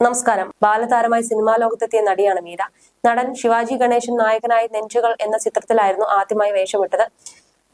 നമസ്കാരം. ബാലതാരമായി സിനിമാ ലോകത്തെത്തിയ നടിയാണ് മീര. നടൻ ശിവാജി ഗണേശൻ നായകനായി നെഞ്ചുകൾ എന്ന ചിത്രത്തിലായിരുന്നു ആദ്യമായി വേഷമിട്ടത്.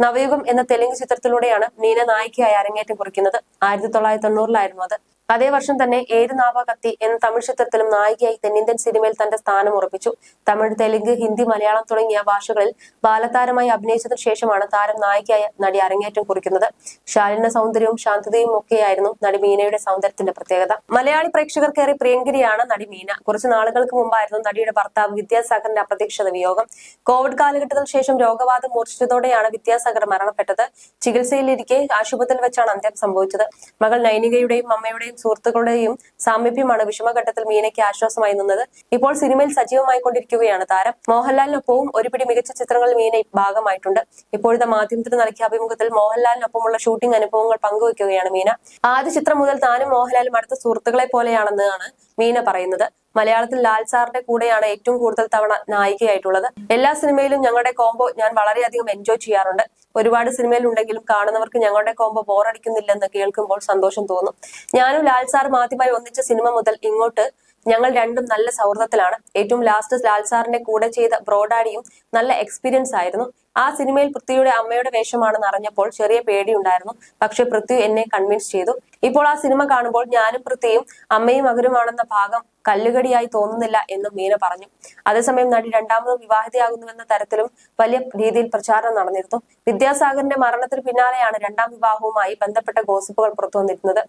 നവയുഗം എന്ന തെലുങ്ക് ചിത്രത്തിലൂടെയാണ് മീന നായികയായി അരങ്ങേറ്റം കുറിക്കുന്നത്. ആയിരത്തി തൊള്ളായിരത്തി തൊണ്ണൂറിലായിരുന്നു അത്. അതേ വർഷം തന്നെ ഏത് നാവ കത്തി എന്ന തമിഴ് ചിത്രത്തിലും നായികയായി തെന്നിന്ത്യൻ സിനിമയിൽ തന്റെ സ്ഥാനം ഉറപ്പിച്ചു. തമിഴ് തെലുങ്ക് ഹിന്ദി മലയാളം തുടങ്ങിയ ഭാഷകളിൽ ബാലതാരമായി അഭിനയിച്ചതിനു ശേഷമാണ് താരം നായികയായ നടി അരങ്ങേറ്റം കുറിക്കുന്നത്. ശാലിന സൗന്ദര്യവും ശാന്തതയും ഒക്കെയായിരുന്നു നടി മീനയുടെ സൗന്ദര്യത്തിന്റെ പ്രത്യേകത. മലയാളി പ്രേക്ഷകർക്കേറെ പ്രിയങ്കരിയാണ് നടി മീന. കുറച്ച് നാളുകൾക്ക് മുമ്പായിരുന്നു നടിയുടെ ഭർത്താവ് വിദ്യാസാഗറിന്റെ അപ്രതീക്ഷിത വിയോഗം. കോവിഡ് കാലഘട്ടത്തിന് ശേഷം രോഗബാധ മൂർച്ഛിച്ചതോടെയാണ് വിദ്യാസാഗർ മരണപ്പെട്ടത്. ചികിത്സയിലിരിക്കെ ആശുപത്രിയിൽ വെച്ചാണ് അന്ത്യം സംഭവിച്ചത്. മകൾ നൈനികയുടെയും അമ്മയുടെയും സുഹൃത്തുക്കളുടെയും സാമീപ്യമാണ് വിഷമഘട്ടത്തിൽ മീനയ്ക്ക് ആശ്വാസമായി നിന്നത്. ഇപ്പോൾ സിനിമയിൽ സജീവമായി കൊണ്ടിരിക്കുകയാണ് താരം. മോഹൻലാലിനൊപ്പവും ഒരുപിടി മികച്ച ചിത്രങ്ങളിൽ മീന ഭാഗമായിട്ടുണ്ട്. ഇപ്പോഴത്തെ മാധ്യമത്തിന് നൽകിയ അഭിമുഖത്തിൽ മോഹൻലാലിനൊപ്പമുള്ള ഷൂട്ടിംഗ് അനുഭവങ്ങൾ പങ്കുവയ്ക്കുകയാണ് മീന. ആദ്യ ചിത്രം മുതൽ താനും മോഹൻലാലും അടുത്ത സുഹൃത്തുക്കളെ പോലെയാണെന്നാണ് മീന പറയുന്നത്. മലയാളത്തിൽ ലാൽ സാറിന്റെ കൂടെയാണ് ഏറ്റവും കൂടുതൽ തവണ നായികയായിട്ടുള്ളത്. എല്ലാ സിനിമയിലും ഞങ്ങളുടെ കോംബോ ഞാൻ വളരെയധികം എൻജോയ് ചെയ്യാറുണ്ട്. ഒരുപാട് സിനിമയിൽ ഉണ്ടെങ്കിലും കാണുന്നവർക്ക് ഞങ്ങളുടെ കോംബോ ബോറടിക്കുന്നില്ലെന്ന് കേൾക്കുമ്പോൾ സന്തോഷം തോന്നും. ഞാനും ലാൽ സാറും ആദ്യമായി ഒന്നിച്ച സിനിമ മുതൽ ഇങ്ങോട്ട് ഞങ്ങൾ രണ്ടും നല്ല സൗഹൃദത്തിലാണ്. ഏറ്റവും ലാസ്റ്റ് ലാൽ സാറിന്റെ കൂടെ ചെയ്ത ബ്രോഡാഡിയും നല്ല എക്സ്പീരിയൻസ് ആയിരുന്നു. ആ സിനിമയിൽ പൃഥ്വിയുടെ അമ്മയുടെ വേഷമാണെന്ന് അറിഞ്ഞപ്പോൾ ചെറിയ പേടിയുണ്ടായിരുന്നു. പക്ഷെ പൃഥ്വി എന്നെ കൺവിൻസ് ചെയ്തു. ഇപ്പോൾ ആ സിനിമ കാണുമ്പോൾ ഞാനും പൃഥ്വിയും അമ്മയും മകരുമാണെന്ന ഭാഗം കല്ലുകടിയായി തോന്നുന്നില്ല എന്നും മീന പറഞ്ഞു. അതേസമയം നടി രണ്ടാമതും വിവാഹിതയാകുന്നുവെന്ന തരത്തിലും വലിയ രീതിയിൽ പ്രചാരണം നടന്നിരുന്നു. വിദ്യാസാഗറിന്റെ മരണത്തിന് പിന്നാലെയാണ് രണ്ടാം വിവാഹവുമായി ബന്ധപ്പെട്ട ഗോസിപ്പുകൾ പുറത്തുവന്നിരുന്നത്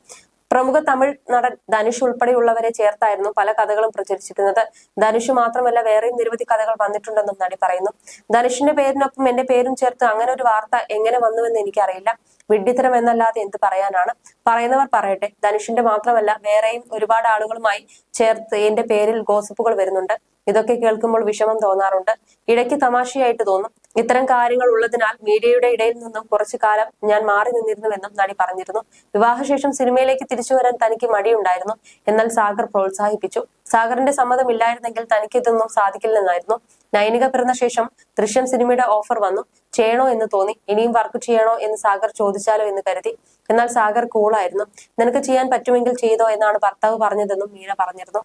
പ്രമുഖ തമിഴ് നടൻ ധനുഷ് ഉൾപ്പെടെയുള്ളവരെ ചേർത്തായിരുന്നു പല കഥകളും പ്രചരിച്ചിരുന്നത്. ധനുഷ് മാത്രമല്ല വേറെയും നിരവധി കഥകൾ വന്നിട്ടുണ്ടെന്നും നടി പറയുന്നു. ധനുഷിന്റെ പേരിനൊപ്പം എന്റെ പേരും ചേർത്ത് അങ്ങനെ ഒരു വാർത്ത എങ്ങനെ വന്നുവെന്ന് എനിക്കറിയില്ല. വിഡ്ഢിത്തരം എന്നല്ലാതെ എന്ത് പറയാനാണ്? പറയുന്നവർ പറയട്ടെ. ധനുഷിന്റെ മാത്രമല്ല വേറെയും ഒരുപാട് ആളുകളുമായി ചേർത്ത് എന്റെ പേരിൽ ഗോസിപ്പുകൾ വരുന്നുണ്ട്. ഇതൊക്കെ കേൾക്കുമ്പോൾ വിഷമം തോന്നാറുണ്ട്. ഇടയ്ക്ക് തമാശയായിട്ട് തോന്നും. ഇത്തരം കാര്യങ്ങൾ ഉള്ളതിനാൽ മീഡിയയുടെ ഇടയിൽ നിന്നും കുറച്ചു കാലം ഞാൻ മാറി നിന്നിരുന്നുവെന്നും നടി പറഞ്ഞിരുന്നു. വിവാഹശേഷം സിനിമയിലേക്ക് തിരിച്ചു വരാൻ തനിക്ക് മടിയുണ്ടായിരുന്നു. എന്നാൽ സാഗർ പ്രോത്സാഹിപ്പിച്ചു. സാഗറിന്റെ തനിക്ക് ഇതൊന്നും സാധിക്കില്ലെന്നായിരുന്നു. നൈനിക പിറന്ന ശേഷം ദൃശ്യം സിനിമയുടെ ഓഫർ വന്നു. ചെയ്യണോ എന്ന് തോന്നി. ഇനിയും വർക്ക് ചെയ്യണോ എന്ന് സാഗർ ചോദിച്ചാലോ എന്ന് കരുതി. എന്നാൽ സാഗർ കൂളായിരുന്നു നിനക്ക് ചെയ്യാൻ പറ്റുമെങ്കിൽ ചെയ്തോ എന്നാണ് ഭർത്താവ് പറഞ്ഞതെന്നും മീന പറഞ്ഞിരുന്നു.